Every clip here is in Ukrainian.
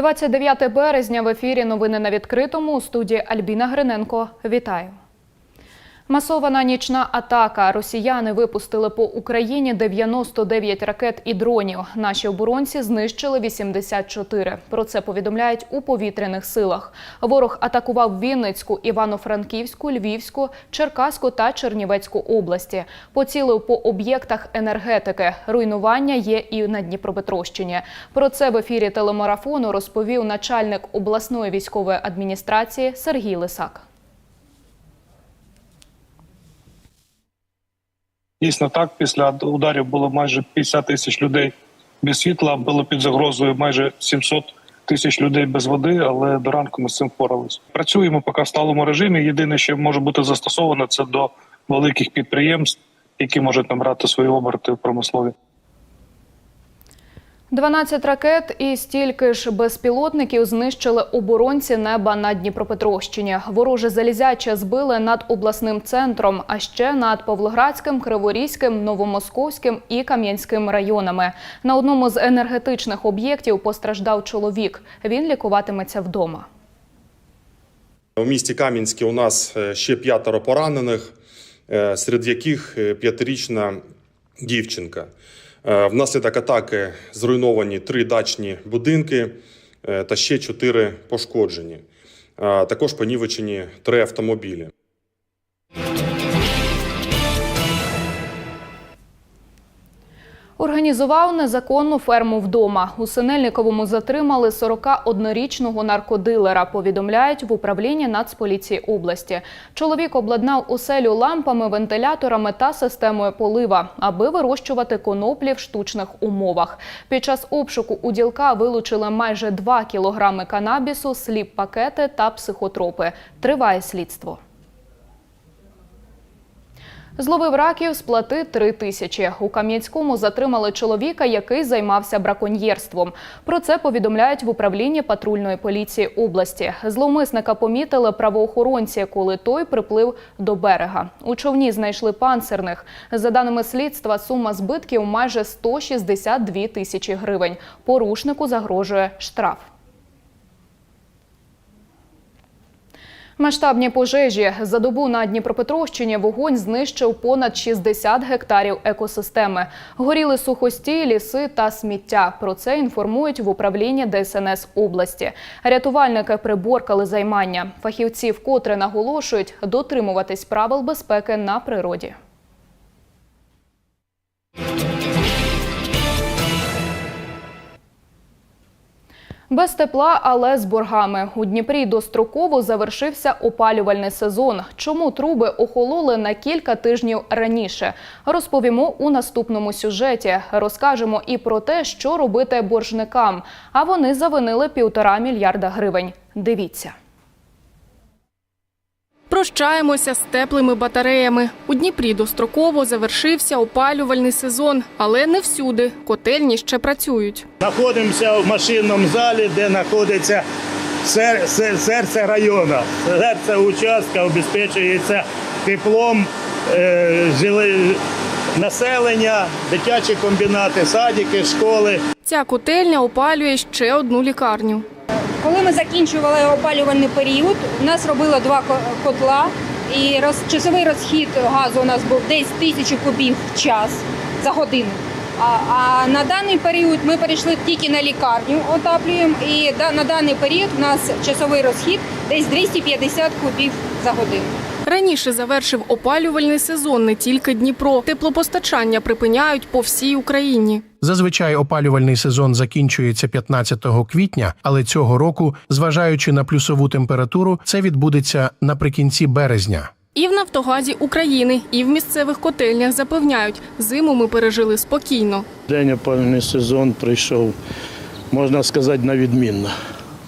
29 березня в ефірі Новини на відкритому у студії Альбіна Гриненко. Вітаю. Масована нічна атака. Росіяни випустили по Україні 99 ракет і дронів. Наші оборонці знищили 84. Про це повідомляють у повітряних силах. Ворог атакував Вінницьку, Івано-Франківську, Львівську, Черкаську та Чернівецьку області. Поцілив по об'єктах енергетики. Руйнування є і на Дніпропетровщині. Про це в ефірі телемарафону розповів начальник обласної військової адміністрації Сергій Лисак. Дійсно так, після ударів було майже 50 тисяч людей без світла, було під загрозою майже 700 тисяч людей без води, але до ранку ми з цим впоралися. Працюємо поки в сталому режимі. Єдине, що може бути застосовано, це до великих підприємств, які можуть набрати свої оберти в промислові. 12 ракет і стільки ж безпілотників знищили оборонці неба на Дніпропетровщині. Вороже залізяче збили над обласним центром, а ще над Павлоградським, Криворізьким, Новомосковським і Кам'янським районами. На одному з енергетичних об'єктів постраждав чоловік. Він лікуватиметься вдома. У місті Кам'янське у нас е, ще п'ятеро поранених, е, серед яких е, п'ятирічна дівчинка. Е, Внаслідок атаки зруйновані три дачні будинки е, та ще чотири пошкоджені. Е, Також понівечені три автомобілі. Організував незаконну ферму вдома. У Синельниковому затримали 41-річного наркодилера, повідомляють в управлінні Нацполіції області. Чоловік обладнав оселю лампами, вентиляторами та системою полива, аби вирощувати коноплі в штучних умовах. Під час обшуку у ділка вилучили майже 2 кілограми канабісу, сліп-пакети та психотропи. Триває слідство. Зловив раків, сплати три тисячі. У Кам'янському затримали чоловіка, який займався браконьєрством. Про це повідомляють в управлінні патрульної поліції області. Зловмисника помітили правоохоронці, коли той приплив до берега. У човні знайшли панцирних. За даними слідства, сума збитків майже 162 тисячі гривень. Порушнику загрожує штраф. Масштабні пожежі за добу на Дніпропетровщині вогонь знищив понад 60 гектарів екосистеми. Горіли сухості, ліси та сміття. Про це інформують в управлінні ДСНС області. Рятувальники приборкали займання. Фахівці вкотре наголошують дотримуватись правил безпеки на природі. Без тепла, але з боргами. У Дніпрі достроково завершився опалювальний сезон. Чому труби охололи на кілька тижнів раніше? Розповімо у наступному сюжеті. Розкажемо і про те, що робити боржникам. А вони завинили півтора мільярда гривень. Дивіться. Прощаємося з теплими батареями. У Дніпрі достроково завершився опалювальний сезон, але не всюди. Котельні ще працюють. Знаходимося в машинному залі, де знаходиться сер- сер- серце району. Серце участка обезпечується теплом е, жили- населення, дитячі комбінати, садики, школи. Ця котельня опалює ще одну лікарню. Коли ми закінчували опалювальний період, у нас робило два ко- котла, і часовий розхід газу у нас був десь тисячу кубів в час за годину. А на даний період ми перейшли тільки на лікарню, отаплюємо, і на даний період у нас часовий розхід десь 250 кубів за годину. Раніше завершив опалювальний сезон не тільки Дніпро. Теплопостачання припиняють по всій Україні. Зазвичай опалювальний сезон закінчується 15 квітня, але цього року, зважаючи на плюсову температуру, це відбудеться наприкінці березня. І в Нафтогазі України, і в місцевих котельнях запевняють, зиму ми пережили спокійно. День опалювальний сезон прийшов, можна сказати, на відмінно.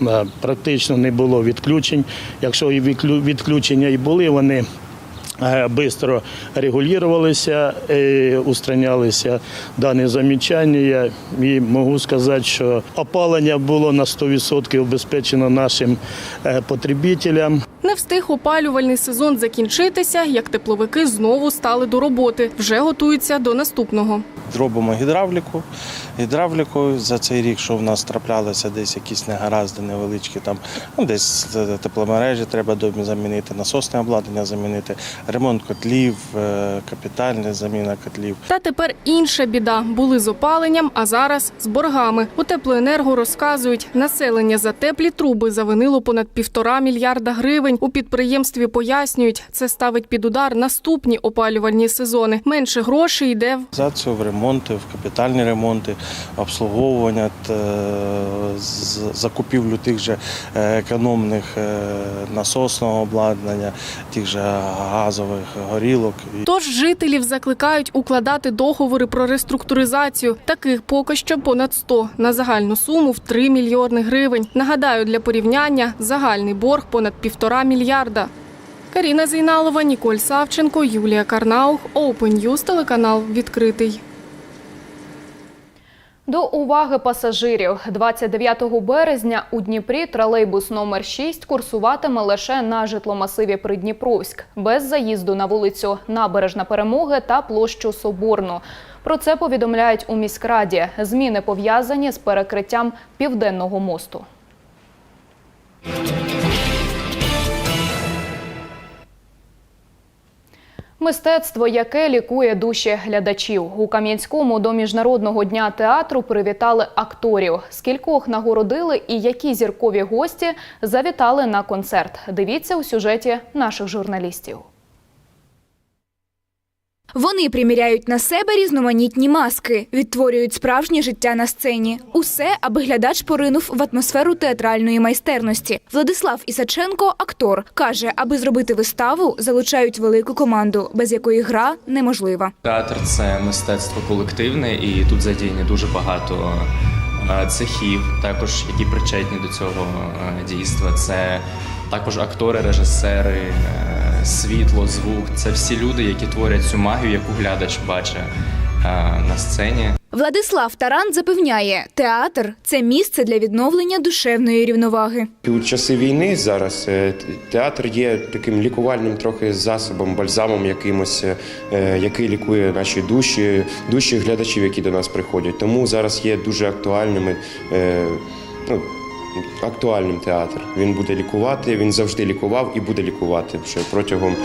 Да, Практично не було відключень. Якщо і відклю- відключення і були, вони швидко регулювалися, е, устранялися дані замічання. І можу сказати, що опалення було на 100% обезпечено нашим е, потребителям. Не встиг опалювальний сезон закінчитися, як тепловики знову стали до роботи. Вже готуються до наступного. Зробимо гідравліку, гідравлікою за цей рік, що в нас траплялися десь якісь негаразди невеличкі, там ну, десь е, тепломережі треба замінити, насосне обладнання замінити, ремонт котлів, е, капітальна заміна котлів. Та тепер інша біда. Були з опаленням, а зараз з боргами. У теплоенерго розказують, населення за теплі труби завинило понад півтора мільярда гривень. У підприємстві пояснюють, це ставить під удар наступні опалювальні сезони. Менше грошей йде в в ремонти, в капітальні ремонти, обслуговування, закупівлю тих же е, економних е, насосного обладнання, тих же газових горілок. Тож жителів закликають укладати договори про реструктуризацію. Таких поки що понад 100 на загальну суму в 3 мільйони гривень. Нагадаю, для порівняння загальний борг понад півтора мільярда. Каріна Зейналова, Ніколь Савченко, Юлія Карнаух, Open News, телеканал відкритий. До уваги пасажирів 29 березня у Дніпрі тролейбус номер 6 курсуватиме лише на житломасиві Придніпровськ, без заїзду на вулицю Набережна Перемоги та площу Соборну. Про це повідомляють у міськраді. Зміни пов'язані з перекриттям південного мосту. Мистецтво, яке лікує душі глядачів. У Кам'янському до Міжнародного дня театру привітали акторів. Скількох нагородили і які зіркові гості завітали на концерт. Дивіться у сюжеті наших журналістів. Вони приміряють на себе різноманітні маски, відтворюють справжнє життя на сцені. Усе, аби глядач поринув в атмосферу театральної майстерності. Владислав Ісаченко, актор, каже, аби зробити виставу, залучають велику команду, без якої гра неможлива. Театр це мистецтво колективне, і тут задіяні дуже багато е, цехів, також які причетні до цього е, дійства. Це також актори, режисери, е, світло, звук. Це всі люди, які творять цю магію, яку глядач бачить е, на сцені. Владислав Таран запевняє, театр це місце для відновлення душевної рівноваги. У часи війни зараз е, театр є таким лікувальним трохи засобом, бальзамом якимось, е, який лікує наші душі, душі глядачів, які до нас приходять. Тому зараз є дуже актуальними. Ну, Актуальним театр. Він буде лікувати, він завжди лікував і буде лікувати ще протягом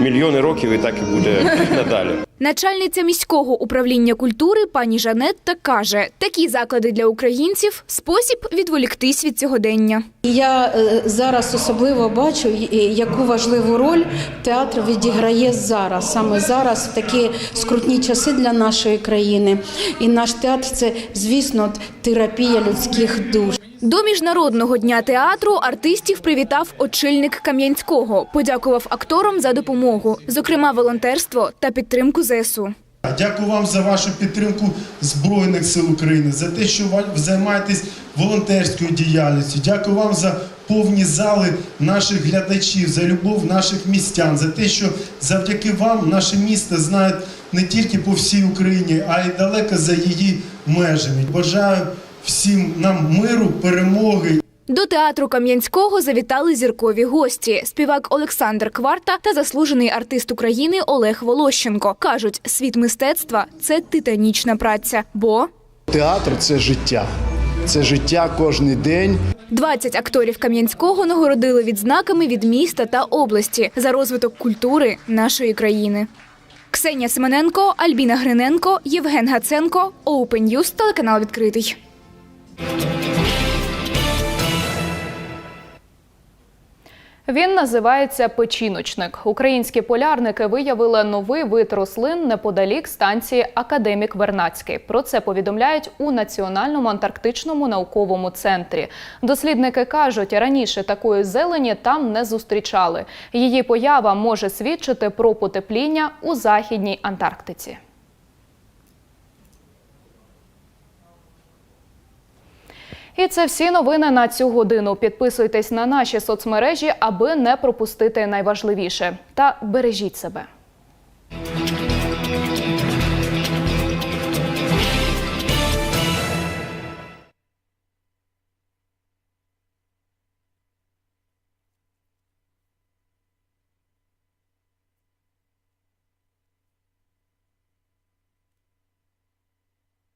мільйони років, і так і буде надалі. Начальниця міського управління культури пані Жанетта каже, такі заклади для українців спосіб відволіктись від сьогодення. Я е, зараз особливо бачу, яку важливу роль театр відіграє зараз, саме зараз, в такі скрутні часи для нашої країни. І наш театр це, звісно, терапія людських душ. До міжнародного дня театру артистів привітав очільник Кам'янського, подякував акторам за допомогу, зокрема волонтерство та підтримку ЗСУ. Дякую вам за вашу підтримку Збройних сил України, за те, що ви займаєтесь волонтерською діяльністю. Дякую вам за повні зали наших глядачів, за любов наших містян, за те, що завдяки вам наше місто знають не тільки по всій Україні, а й далеко за її межами. Бажаю всім нам миру, перемоги. До театру Кам'янського завітали зіркові гості: співак Олександр Кварта та заслужений артист України Олег Волощенко. кажуть, світ мистецтва це титанічна праця. Бо Театр це життя. Це життя кожен день. 20 акторів Кам'янського нагородили відзнаками від міста та області за розвиток культури нашої країни. Ксенія Семененко, Альбіна Гриненко, Євген Гаценко, Open News, телеканал відкритий. Він називається печіночник. Українські полярники виявили новий вид рослин неподалік станції Академік Вернацький. Про це повідомляють у Національному антарктичному науковому центрі. Дослідники кажуть, раніше такої зелені там не зустрічали. Її поява може свідчити про потепління у західній Антарктиці. І це всі новини на цю годину. Підписуйтесь на наші соцмережі, аби не пропустити найважливіше. Та бережіть себе.